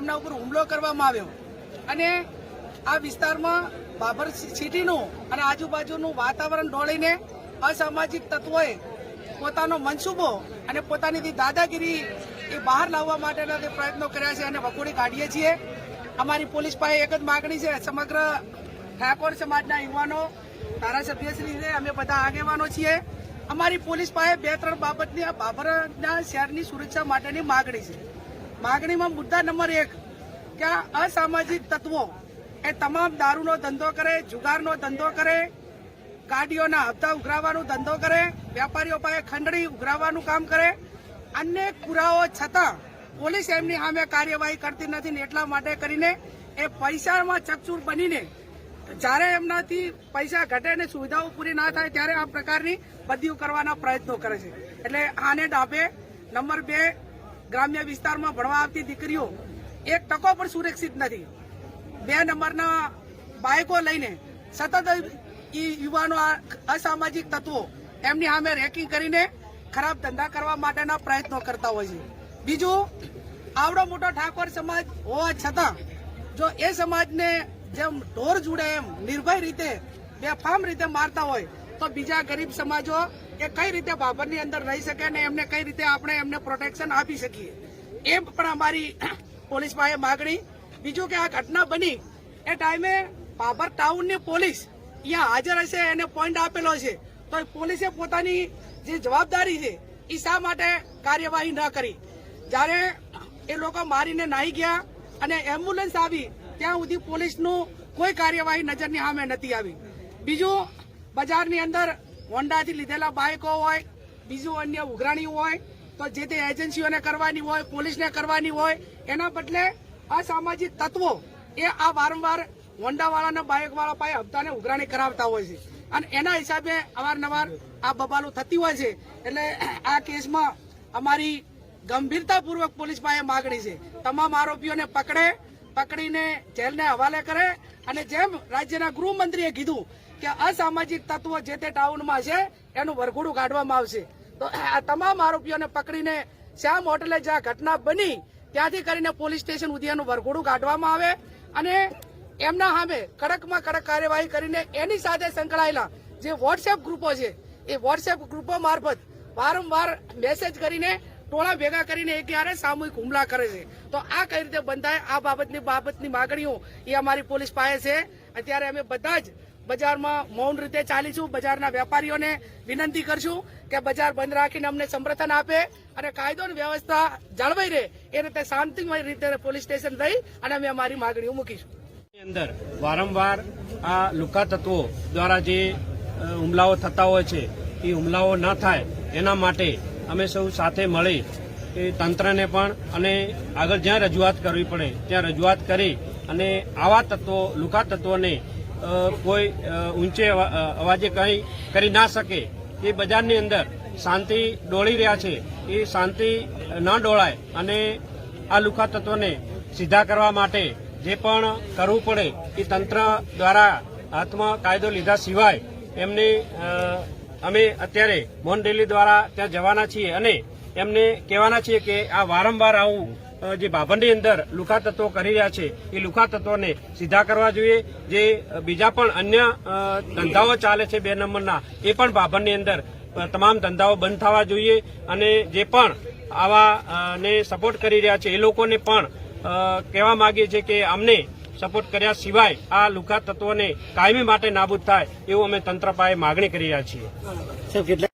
એમના ઉપર હુમલો કરવામાં આવ્યો. અને આ વિસ્તારમાં બાબર સિટીનું અને આજુબાજુનું વાતાવરણ ડોળીને અસામાજિક તત્વોએ પોતાનો મનસૂબો અને પોતાની દાદાગીરી એ બહાર લાવવા માટેના તે પ્રયત્નો કર્યા છે અને વખોડી કાઢીએ છીએ. અમારી પોલીસ પાસે એક જ માગણી છે, સમગ્ર ઠાકોર સમાજના યુવાનો, ધારાસભ્યશ્રીને અમે બધા આગેવાનો છીએ. અમારી પોલીસ પાસે બે ત્રણ બાબતની આ બાબરના શહેરની સુરક્ષા માટેની માગણી છે. માગણીમાં મુદ્દા નંબર એક, કે આ અસામાજિક તત્વો એ તમામ દારૂનો ધંધો કરે, જુગારનો ધંધો કરે, ગાડીઓના હપ્તા ઉઘરાવવાનો ધંધો કરે, વેપારીઓ પાસે ખંડણી ઉઘરાવવાનું કામ કરે. અનેક પુરાવો છતાં પોલીસ એમની સામે કાર્યવાહી કરતી નથી ને એટલા માટે કરીને એ પૈસામાં ચકચૂર બનીને જ્યારે એમનાથી પૈસા ઘટે ને સુવિધાઓ પૂરી ના થાય ત્યારે આ પ્રકારની બદલીઓ કરવાના પ્રયત્નો કરે છે. એટલે આને ડાબે નંબર બે ગ્રામ્ય વિસ્તારમાં ભણવા આવતી દીકરીઓ એક ટકો પણ સુરક્ષિત નથી. બે નંબરના બાઇકો લઈને સતત યુવાનો અસામાજિક તત્વો એમની સામે રેકિંગ કરીને ખરાબ ધંધા કરવા માટેના પ્રયત્નો કરતા હોય છે. બીજું, આવડો મોટો ઠાકોર સમાજ હોવા છતાં જો એ સમાજને જેમ ઢોર જુડે એમ નિર્ભય રીતે બેફામ રીતે મારતા હોય તો બીજા ગરીબ સમાજો એ કઈ રીતે બાબરની અંદર રહી શકે અને એમને કઈ રીતે આપણે એમને પ્રોટેક્શન આપી શકીએ. એમ પણ અમારી પોલીસ પાસે માગણી. બીજું કે આ ઘટના બની એ ટાઈમે બાબર ટાઉનની પોલીસ અહીંયા હાજર હશે એને પોઈન્ટ આપેલો છે. તો પોલીસે પોતાની જે જવાબદારી છે એ શા માટે કાર્યવાહી ન કરી? જ્યારે એ લોકો મારીને નાહી ગયા અને એમ્બ્યુલન્સ આવી, ત્યાં સુધી પોલીસનું કોઈ કાર્યવાહી નજરની સામે નથી આવી. બીજું બજારની અંદર હોન્ડાથી લીધેલા બાઇકો હોય, બીજું અન્ય ઉઘરાણી હોય, તો જે તે એજન્સીઓને કરવાની હોય, પોલીસને કરવાની હોય, એના બદલે અસામાજિક તત્વો એ આ વારંવાર હોન્ડાવાળાના બાઇકવાળા પાસે હપ્તાને ઉઘરાણી કરાવતા હોય છે. અને એના હિસાબે અવારનવાર આ બબાલું થતી હોય છે. એટલે આ કેસમાં અમારી ગંભીરતાપૂર્વક પોલીસ પાસે માગણી છે. તમામ આરોપીઓને પકડે, પકડીને જેલને હવાલે કરે અને જેમ રાજ્યના ગૃહમંત્રીએ કીધું કે અસામાજિક તત્વો જે તે ટાઉનમાં છે, એનું વરઘોડું કાઢવામાં આવશે. તો આ તમામ આરોપીઓને પકડીને શ્યામ હોટલે જ્યાં ઘટના બની, ત્યાંથી કરીને પોલીસ સ્ટેશન સુધી એનું વરઘોડું કાઢવામાં આવે અને એમના સામે કડકમાં કડક કાર્યવાહી કરીને એની સાથે સંકળાયેલા જે વોટ્સએપ ગ્રુપો છે, એ વોટ્સએપ ગ્રુપો મારફત વારંવાર મેસેજ કરીને ટોળા ભેગા કરીને એક ક્યારે સામૂહિક હુમલા કરે છે. તો આ કઈ રીતે બંધાય, આ બાબતની બાબતની માગણીઓ એ અમારી પોલીસ પાસે છે. અત્યારે અમે બધા જ બજારમાં મૌન રીતે ચાલીશું. બજારના વેપારીઓને વિનંતી કરશું કે બજાર બંધ રાખીને અમને સમર્થન આપે અને કાયદો વ્યવસ્થા જળવાઈ રહે. એ રીતે શાંતિમય રીતે પોલીસ સ્ટેશન રહી અને અમે અમારી માગણીઓ મૂકીશું. અંદર વારંવાર આ લુકા તત્વો દ્વારા જે હુમલાઓ થતા હોય છે, એ હુમલાઓ ન થાય એના માટે અમે સૌ સાથે મળી એ તંત્રને પણ અને આગળ જ્યાં રજૂઆત કરવી પડે ત્યાં રજૂઆત કરી અને આવા તત્વો, લુકા તત્વોને કોઈ ઊંચે અવાજે કંઈ કરી ના શકે. એ બજારની અંદર શાંતિ ડોળી રહ્યા છે. એ શાંતિ ન ડોળાય અને આ લુખા તત્વને સીધા કરવા માટે જે પણ કરવું પડે એ તંત્ર દ્વારા હાથમાં કાયદો લીધા સિવાય એમને અમે અત્યારે મોહન રેલી દ્વારા ત્યાં જવાના છીએ અને એમને કહેવાના છીએ કે આ વારંવાર આવું જે બાભણની અંદર લુખા તત્વો કરી રહ્યા છે, એ લુખા તત્વોને સીધા કરવા જોઈએ. જે બીજા પણ અન્ય ધંધાઓ ચાલે છે બે નંબરના, એ પણ ભાભંડની અંદર તમામ ધંધાઓ બંધ થવા જોઈએ. અને જે પણ આવા ને સપોર્ટ કરી રહ્યા છે, એ લોકોને પણ કહેવા માંગીએ છીએ કે અમને સપોર્ટ કર્યા સિવાય આ લુખા તત્વોને કાયમી માટે નાબૂદ થાય એવું અમે તંત્ર પાસે માગણી કરી રહ્યા છીએ.